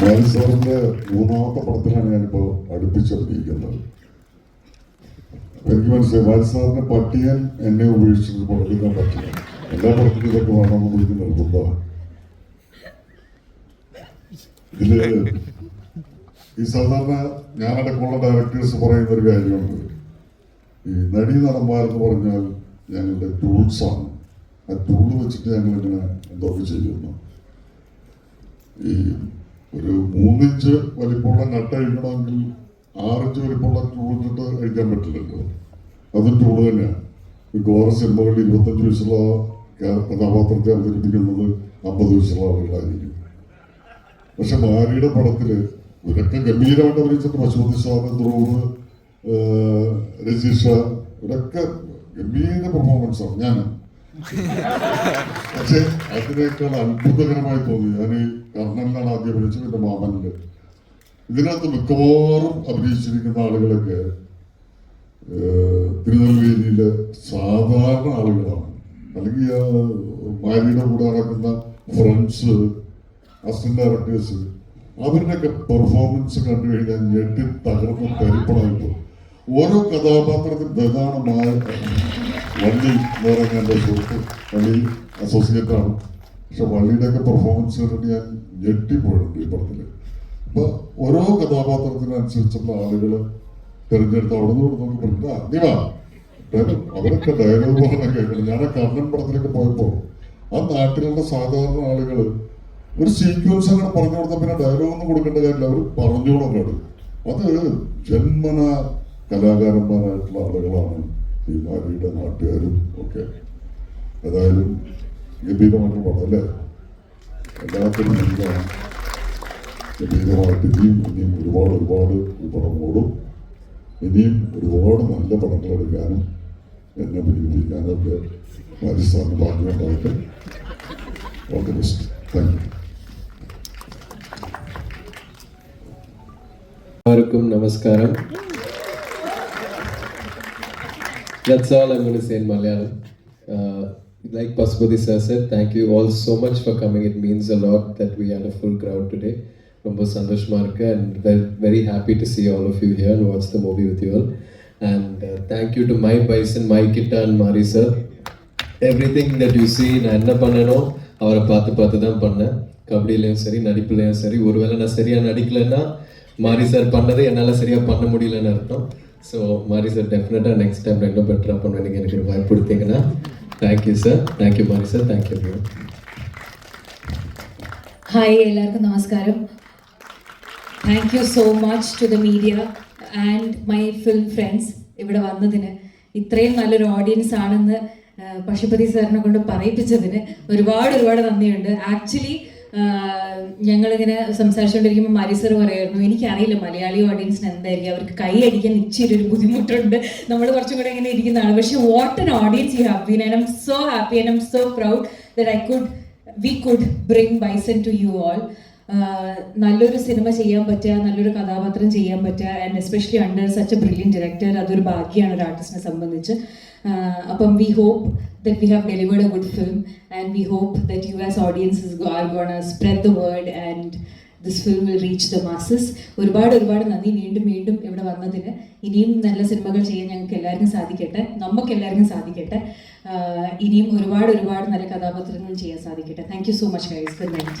മാരി സാറിന്റെ മൂന്നാമത്തെ പടത്തിലാണ് ഞാനിപ്പോ അടുപ്പിച്ചഭിനയിക്കുന്നത് അപ്പൊ എനിക്ക് മനസ്സിലായി. മാരി പട്ടിയൻ എന്നെ ഉപേക്ഷിച്ചിട്ട് പടത്തിക്കാൻ പറ്റില്ല. എല്ലാ പടത്തിലും ഇതൊക്കെ വേണമെന്ന് എനിക്ക് നിർബന്ധമാണ് ഇതിൽ ഈ സാധാരണ ഞാനടക്കമുള്ള ഡയറക്ടേഴ്സ് പറയുന്ന ഒരു കാര്യമുണ്ട്. ഈ നടി നടന്മാരെന്ന് പറഞ്ഞാൽ ഞങ്ങളുടെ ടൂൾസാണ് ആ ടൂൾ വെച്ചിട്ട് ഞങ്ങൾ ഇങ്ങനെ എന്തൊക്കെ ചെയ്യുന്നു. ഈ ഒരു മൂന്നിഞ്ച് വലിപ്പമുള്ള നട്ട ഇടണമെങ്കിൽ ആറിഞ്ച് വലിപ്പമുള്ള ടൂൾ അഴിക്കാൻ പറ്റില്ലല്ലോ. അത് ടൂൾ തന്നെയാണ് ഗോറ സിനിമകളിൽ ഇരുപത്തഞ്ച് വയസ്സുള്ള കഥാപാത്രത്തെ അവതരിപ്പിക്കുന്നത് അമ്പത് വയസ്സുള്ള ആളുകളായിരിക്കും. പക്ഷെ മാരിയുടെ പടത്തിൽ ഇവരൊക്കെ ഗംഭീരമായിട്ട് അഭിനയിച്ചിട്ട് പശുപതി സാറ് ധ്രുവ് രജീഷ ഇവരൊക്കെ ഗംഭീര പെർഫോമൻസ് ആണ്. ഞാൻ പക്ഷെ അതിനേക്കാൾ അത്ഭുതകരമായി തോന്നി. ഞാൻ ഈ കർണനിലാണ് ആദ്യം അഭിനയിച്ചത് എന്റെ മാമനിൽ. ഇതിനകത്ത് മിക്കവാറും അഭിനയിച്ചിരിക്കുന്ന ആളുകളൊക്കെ തിരുനെൽവേലിയിലെ സാധാരണ ആളുകളാണ്. അല്ലെങ്കിൽ ഭാര്യയുടെ കൂടെ നടക്കുന്ന ഫ്രണ്ട്സ് അസിസ്റ്റന്റ് ഡയറക്ടേഴ്സ് അവരുടെയൊക്കെ പെർഫോമൻസ് കണ്ടു കഴിഞ്ഞാൽ ഞെട്ടി തകർന്ന് തരിപ്പണമായിട്ട് ഓരോ കഥാപാത്രത്തിന് പ്രധാനമായ വള്ളി പറയുന്ന എന്റെ സുഹൃത്ത് വള്ളി അസോസിയേറ്റ് ആണ് പക്ഷെ വള്ളിയുടെയൊക്കെ പെർഫോമൻസ് കണ്ടിട്ട് ഞാൻ ഞെട്ടിപ്പോയിട്ടുണ്ട് ഈ പടത്തിൽ അപ്പോൾ ഓരോ കഥാപാത്രത്തിനനുസരിച്ചുള്ള ആളുകൾ തിരഞ്ഞെടുത്ത് അവിടെ നിന്ന് കൊടുത്തു "ആ, നീ അവരൊക്കെ ഡയലോഗ് പറഞ്ഞ കേൾക്കണം. ഞാൻ ആ കർണൻ പടത്തിലൊക്കെ പോയപ്പോ ആ നാട്ടിലുള്ള സാധാരണ ആളുകൾ ഒരു സീക്വൻസ് അങ്ങനെ പറഞ്ഞു കൊടുത്താൽ പിന്നെ ഡയലോഗ് ഒന്നും കൊടുക്കേണ്ട കാര്യമില്ല. അവർ പറഞ്ഞോളാം അത് ജന്മന കലാകാരന്മാരായിട്ടുള്ള ആളുകളാണ് ഈ മാരിയുടെ നാട്ടുകാരും ഒക്കെ. ഏതായാലും ഗംഭീരമായിട്ടുള്ള പടം എല്ലാത്തിനും എന്താണ് ഗംഭീരമായിട്ട് ഇനിയും ഇനിയും ഒരുപാട് ഒരുപാട് ഈ പടം ഓടും. ഇനിയും ഒരുപാട് നല്ല പടങ്ങൾ എടുക്കാനും എന്നെ പിടിപ്പിക്കാനും ഒക്കെ രാജസ്ഥാന് ഭാഗ്യമുണ്ടായിട്ട് all the best thank you എല്ലാവർക്കും നമസ്കാരം. That's all I'm going to say in Malayalam. Uh, like Pasupati sir said, thank you all so much for coming. It means a lot that we had ரொம்ப சந்தோஷமாக இருக்கு and very happy to see all of you here and watch the movie with you all and thank you to my Bison my Kitta and Mari sir everything that you see நான் என்ன பண்ணணும் அவரை பார்த்து பார்த்து தான் பண்ணேன் கபடியிலையும் சரி நடிப்புலையும் சரி ஒருவேளை நான் சரியாக நடிக்கலைன்னா மாரி சார் பண்ணதை என்னால் சரியாக பண்ண முடியலன்னு அர்த்தம் ஸோ மாரி சார் டெஃபினட்டாக நெக்ஸ்ட் டைம் இன்னும் பெட்டராக பண்ணுவேன் நீங்கள் எனக்கு ஒரு வாய்ப்பு கொடுத்தீங்கன்னா thank you sir thank you Mari sir thank you hi എല്ലാവർക്കും നമസ്കാരം thank you so much to the media and my film friends ഇവിടെ വന്നതിന് ഇത്രയും നല്ലൊരു ഓഡിയൻസ് ആണെന്ന് ആ, പശുപതി സാറിനെ കൊണ്ട് പറയിപ്പിച്ചതിന് ഒരുപാട് ഒരുപാട് നന്ദിയുണ്ട് ആക്ച്വലി ഞങ്ങളിങ്ങനെ സംസാരിച്ചുകൊണ്ടിരിക്കുമ്പോൾ മാരി സാർ പറയുമായിരുന്നു എനിക്കറിയില്ല മലയാളി ഓഡിയൻസിന് എന്തായിരിക്കും? അവർക്ക് കൈ അടിക്കാൻ ഇച്ചിരി ഒരു ബുദ്ധിമുട്ടുണ്ട്. നമ്മൾ കുറച്ചും കൂടെ ഇങ്ങനെ ഇരിക്കുന്നതാണ്. പക്ഷെ what an audience you happy I I'm so happy I'm so proud that I could we could bring Bison to you all നല്ലൊരു സിനിമ ചെയ്യാൻ പറ്റുക നല്ലൊരു കഥാപാത്രം ചെയ്യാൻ പറ്റുക. And especially under such a brilliant director അതൊരു ഭാഗ്യമാണ് ഒരു ആർട്ടിസ്റ്റിനെ സംബന്ധിച്ച്. അപ്പം we hope that we have delivered a good film and we hope that you as audiences are gonna spread the word and this film will reach the masses ഒരുപാട് ഒരുപാട് നന്ദി. വീണ്ടും വീണ്ടും ഇവിടെ വന്നതിന്. ഇനിയും നല്ല സിനിമകൾ ചെയ്യാൻ ഞങ്ങൾക്ക് എല്ലാവർക്കും സാധിക്കട്ടെ. നമുക്ക് എല്ലാവർക്കും സാധിക്കട്ടെ. ഇനിയും ഒരുപാട് ഒരുപാട് നല്ല കഥാപാത്രങ്ങൾ ചെയ്യാൻ സാധിക്കട്ടെ. Thank you so much guys good night